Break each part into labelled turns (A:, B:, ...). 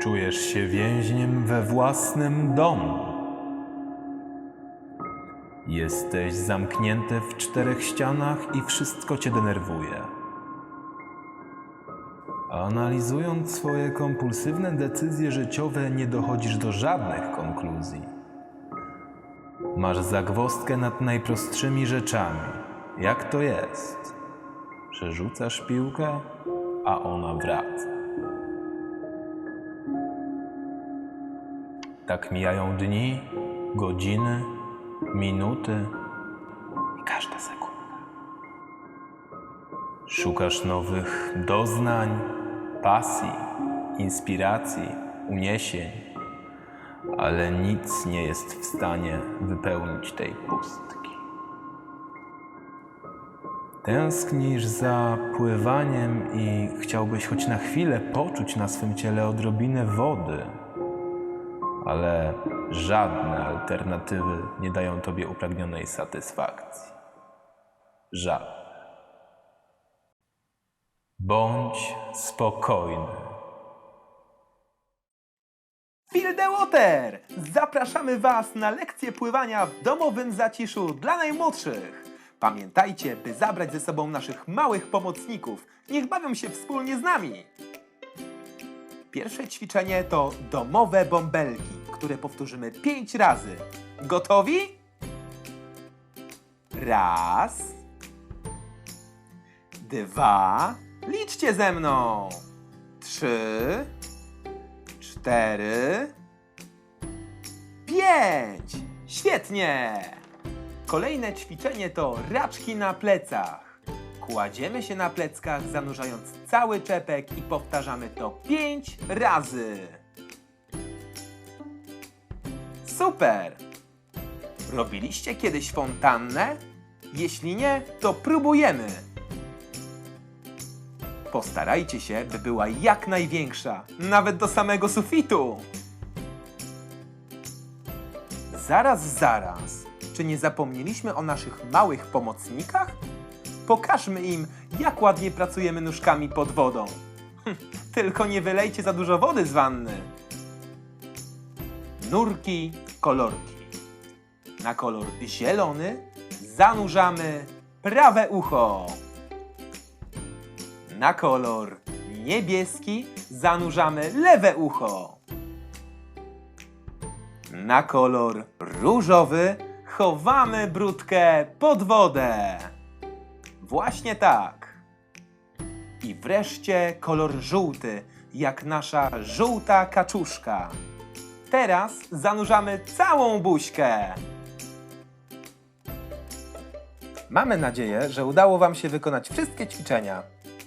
A: Czujesz się więźniem we własnym domu. Jesteś zamknięty w czterech ścianach i wszystko cię denerwuje. Analizując swoje kompulsywne decyzje życiowe, nie dochodzisz do żadnych konkluzji. Masz zagwozdkę nad najprostszymi rzeczami. Jak to jest? Przerzucasz piłkę, a ona wraca. Tak mijają dni, godziny, minuty i każda sekunda. Szukasz nowych doznań, pasji, inspiracji, uniesień, ale nic nie jest w stanie wypełnić tej pustki. Tęsknisz za pływaniem i chciałbyś choć na chwilę poczuć na swym ciele odrobinę wody, ale żadne alternatywy nie dają tobie upragnionej satysfakcji. Żadne. Bądź spokojny.
B: Phil the Water! Zapraszamy Was na lekcję pływania w domowym zaciszu dla najmłodszych. Pamiętajcie, by zabrać ze sobą naszych małych pomocników. Niech bawią się wspólnie z nami. Pierwsze ćwiczenie to domowe bąbelki, które powtórzymy pięć razy. Gotowi? Raz. Dwa. Liczcie ze mną. Trzy cztery, pięć. Świetnie! Kolejne ćwiczenie to raczki na plecach. Kładziemy się na pleckach, zanurzając cały czepek i powtarzamy to pięć razy. Super! Robiliście kiedyś fontannę? Jeśli nie, to próbujemy. Postarajcie się, by była jak największa, nawet do samego sufitu. Zaraz, zaraz. Czy nie zapomnieliśmy o naszych małych pomocnikach? Pokażmy im, jak ładnie pracujemy nóżkami pod wodą. Hm, Tylko nie wylejcie za dużo wody z wanny. Nurki, kolorki. Na kolor zielony zanurzamy prawe ucho. Na kolor niebieski zanurzamy lewe ucho. Na kolor różowy chowamy brudkę pod wodę. Właśnie tak. I wreszcie kolor żółty, jak nasza żółta kaczuszka. Teraz zanurzamy całą buźkę. Mamy nadzieję, że udało Wam się wykonać wszystkie ćwiczenia.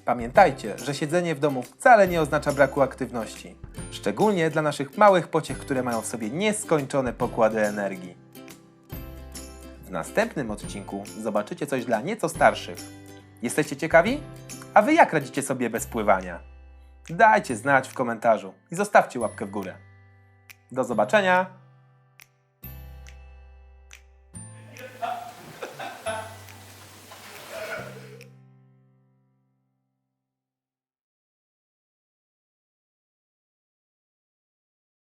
B: Pamiętajcie, że siedzenie w domu wcale nie oznacza braku aktywności. Szczególnie dla naszych małych pociech, które mają w sobie nieskończone pokłady energii. Następnym odcinku zobaczycie coś dla nieco starszych. Jesteście ciekawi? A Wy jak radzicie sobie bez pływania? Dajcie znać w komentarzu i zostawcie łapkę w górę. Do zobaczenia!